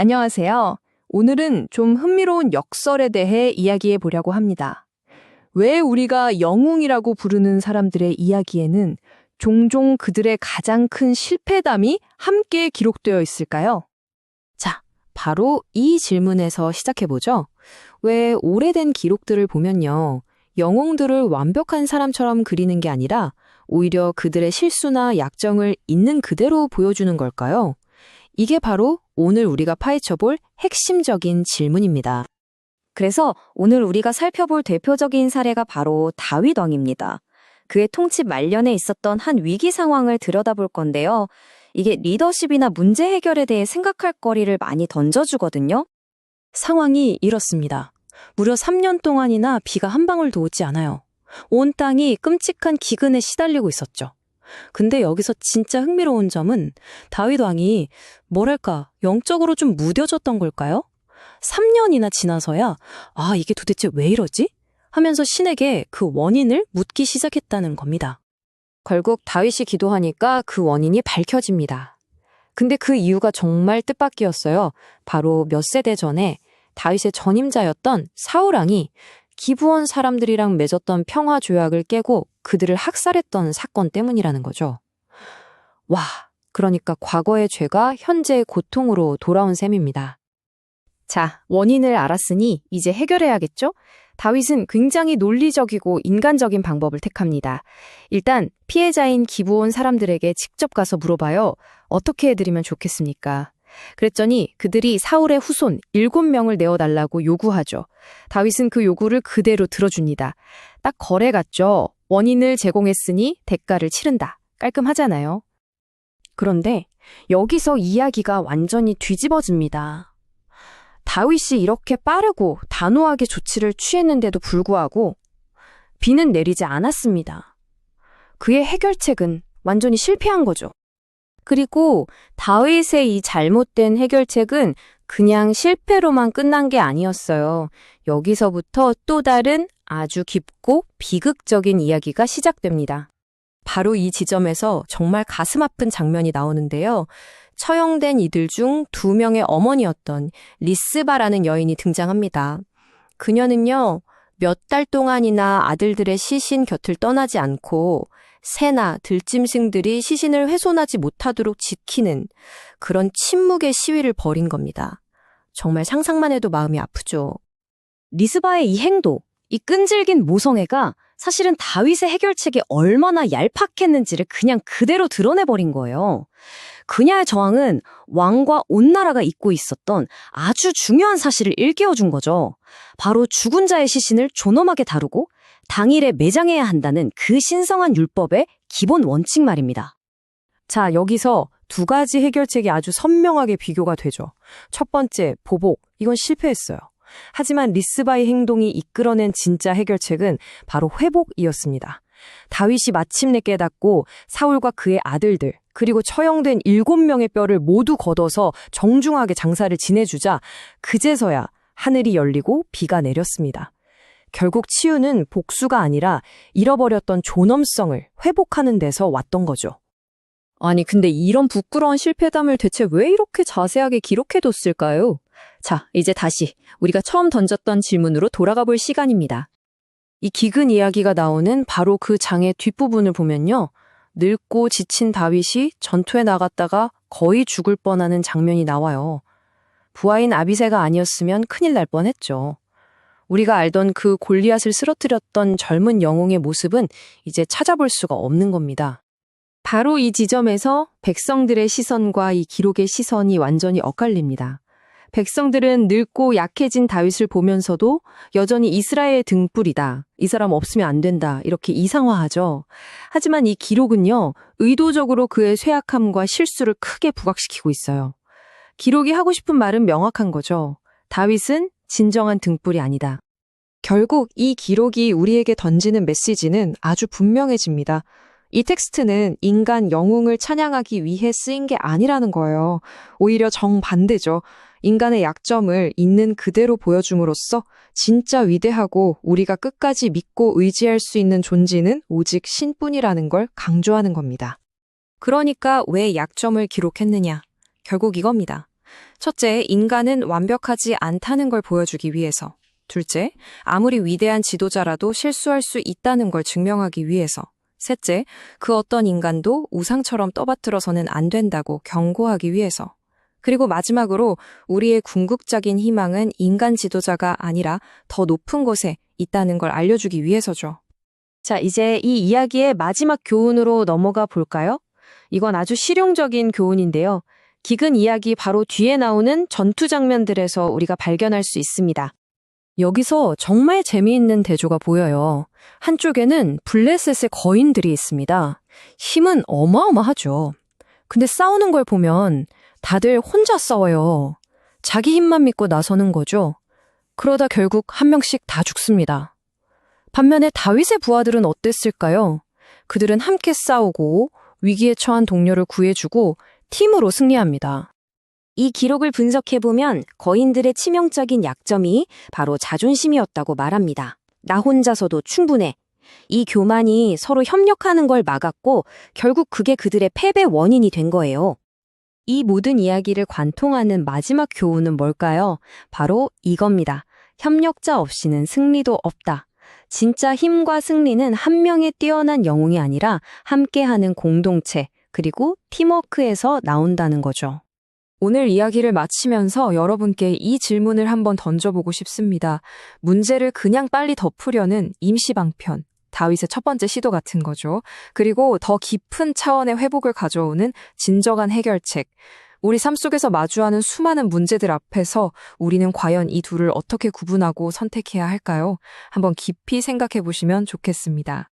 안녕하세요. 오늘은 좀 흥미로운 역설에 대해 이야기해 보려고 합니다. 왜 우리가 영웅이라고 부르는 사람들의 이야기에는 종종 그들의 가장 큰 실패담이 함께 기록되어 있을까요? 자, 바로 이 질문에서 시작해보죠. 왜 오래된 기록들을 보면요. 영웅들을 완벽한 사람처럼 그리는 게 아니라 오히려 그들의 실수나 약점을 있는 그대로 보여주는 걸까요? 이게 바로 오늘 우리가 파헤쳐볼 핵심적인 질문입니다. 그래서 오늘 우리가 살펴볼 대표적인 사례가 바로 다윗 왕입니다. 그의 통치 말년에 있었던 한 위기 상황을 들여다볼 건데요. 이게 리더십이나 문제 해결에 대해 생각할 거리를 많이 던져주거든요. 상황이 이렇습니다. 무려 3년 동안이나 비가 한 방울도 오지 않아요. 온 땅이 끔찍한 기근에 시달리고 있었죠. 근데 여기서 진짜 흥미로운 점은 다윗 왕이 뭐랄까 영적으로 좀 무뎌졌던 걸까요? 3년이나 지나서야 아 이게 도대체 왜 이러지? 하면서 신에게 그 원인을 묻기 시작했다는 겁니다. 결국 다윗이 기도하니까 그 원인이 밝혀집니다. 근데 그 이유가 정말 뜻밖이었어요. 바로 몇 세대 전에 다윗의 전임자였던 사울 왕이 기부원 사람들이랑 맺었던 평화 조약을 깨고 그들을 학살했던 사건 때문이라는 거죠. 와, 그러니까 과거의 죄가 현재의 고통으로 돌아온 셈입니다. 자, 원인을 알았으니 이제 해결해야겠죠? 다윗은 굉장히 논리적이고 인간적인 방법을 택합니다. 일단 피해자인 기부온 사람들에게 직접 가서 물어봐요. 어떻게 해드리면 좋겠습니까? 그랬더니 그들이 사울의 후손 7명을 내어달라고 요구하죠. 다윗은 그 요구를 그대로 들어줍니다. 딱 거래 같죠? 원인을 제공했으니 대가를 치른다. 깔끔하잖아요. 그런데 여기서 이야기가 완전히 뒤집어집니다. 다윗이 이렇게 빠르고 단호하게 조치를 취했는데도 불구하고 비는 내리지 않았습니다. 그의 해결책은 완전히 실패한 거죠. 그리고 다윗의 이 잘못된 해결책은 그냥 실패로만 끝난 게 아니었어요. 여기서부터 또 다른 아주 깊고 비극적인 이야기가 시작됩니다. 바로 이 지점에서 정말 가슴 아픈 장면이 나오는데요. 처형된 이들 중 두 명의 어머니였던 리스바라는 여인이 등장합니다. 그녀는요, 몇 달 동안이나 아들들의 시신 곁을 떠나지 않고 새나 들짐승들이 시신을 훼손하지 못하도록 지키는 그런 침묵의 시위를 벌인 겁니다. 정말 상상만 해도 마음이 아프죠. 리스바의 이 행동, 이 끈질긴 모성애가 사실은 다윗의 해결책이 얼마나 얄팍했는지를 그냥 그대로 드러내버린 거예요. 그녀의 저항은 왕과 온 나라가 잊고 있었던 아주 중요한 사실을 일깨워준 거죠. 바로 죽은 자의 시신을 존엄하게 다루고 당일에 매장해야 한다는 그 신성한 율법의 기본 원칙 말입니다. 자, 여기서 두 가지 해결책이 아주 선명하게 비교가 되죠. 첫 번째, 보복. 이건 실패했어요. 하지만 리스바의 행동이 이끌어낸 진짜 해결책은 바로 회복이었습니다. 다윗이 마침내 깨닫고 사울과 그의 아들들, 그리고 처형된 일곱 명의 뼈를 모두 걷어서 정중하게 장사를 지내주자 그제서야 하늘이 열리고 비가 내렸습니다. 결국 치유는 복수가 아니라 잃어버렸던 존엄성을 회복하는 데서 왔던 거죠. 아니, 근데 이런 부끄러운 실패담을 대체 왜 이렇게 자세하게 기록해뒀을까요? 자, 이제 다시 우리가 처음 던졌던 질문으로 돌아가 볼 시간입니다. 이 기근 이야기가 나오는 바로 그 장의 뒷부분을 보면요. 늙고 지친 다윗이 전투에 나갔다가 거의 죽을 뻔하는 장면이 나와요. 부하인 아비세가 아니었으면 큰일 날 뻔했죠. 우리가 알던 그 골리앗을 쓰러뜨렸던 젊은 영웅의 모습은 이제 찾아볼 수가 없는 겁니다. 바로 이 지점에서 백성들의 시선과 이 기록의 시선이 완전히 엇갈립니다. 백성들은 늙고 약해진 다윗을 보면서도 여전히 이스라엘의 등불이다. 이 사람 없으면 안 된다. 이렇게 이상화하죠. 하지만 이 기록은요, 의도적으로 그의 쇠약함과 실수를 크게 부각시키고 있어요. 기록이 하고 싶은 말은 명확한 거죠. 다윗은 진정한 등불이 아니다. 결국 이 기록이 우리에게 던지는 메시지는 아주 분명해집니다. 이 텍스트는 인간 영웅을 찬양하기 위해 쓰인 게 아니라는 거예요. 오히려 정반대죠. 인간의 약점을 있는 그대로 보여줌으로써 진짜 위대하고 우리가 끝까지 믿고 의지할 수 있는 존재는 오직 신뿐이라는 걸 강조하는 겁니다. 그러니까 왜 약점을 기록했느냐? 결국 이겁니다. 첫째, 인간은 완벽하지 않다는 걸 보여주기 위해서. 둘째, 아무리 위대한 지도자라도 실수할 수 있다는 걸 증명하기 위해서. 셋째, 그 어떤 인간도 우상처럼 떠받들어서는 안 된다고 경고하기 위해서. 그리고 마지막으로 우리의 궁극적인 희망은 인간 지도자가 아니라 더 높은 곳에 있다는 걸 알려주기 위해서죠. 자, 이제 이 이야기의 마지막 교훈으로 넘어가 볼까요? 이건 아주 실용적인 교훈인데요. 기근 이야기 바로 뒤에 나오는 전투 장면들에서 우리가 발견할 수 있습니다. 여기서 정말 재미있는 대조가 보여요. 한쪽에는 블레셋의 거인들이 있습니다. 힘은 어마어마하죠. 근데 싸우는 걸 보면 다들 혼자 싸워요. 자기 힘만 믿고 나서는 거죠. 그러다 결국 한 명씩 다 죽습니다. 반면에 다윗의 부하들은 어땠을까요? 그들은 함께 싸우고 위기에 처한 동료를 구해주고 팀으로 승리합니다. 이 기록을 분석해보면 거인들의 치명적인 약점이 바로 자존심이었다고 말합니다. 나 혼자서도 충분해. 이 교만이 서로 협력하는 걸 막았고 결국 그게 그들의 패배 원인이 된 거예요. 이 모든 이야기를 관통하는 마지막 교훈은 뭘까요? 바로 이겁니다. 협력자 없이는 승리도 없다. 진짜 힘과 승리는 한 명의 뛰어난 영웅이 아니라 함께하는 공동체, 그리고 팀워크에서 나온다는 거죠. 오늘 이야기를 마치면서 여러분께 이 질문을 한번 던져보고 싶습니다. 문제를 그냥 빨리 덮으려는 임시방편. 다윗의 첫 번째 시도 같은 거죠. 그리고 더 깊은 차원의 회복을 가져오는 진정한 해결책. 우리 삶 속에서 마주하는 수많은 문제들 앞에서 우리는 과연 이 둘을 어떻게 구분하고 선택해야 할까요? 한번 깊이 생각해 보시면 좋겠습니다.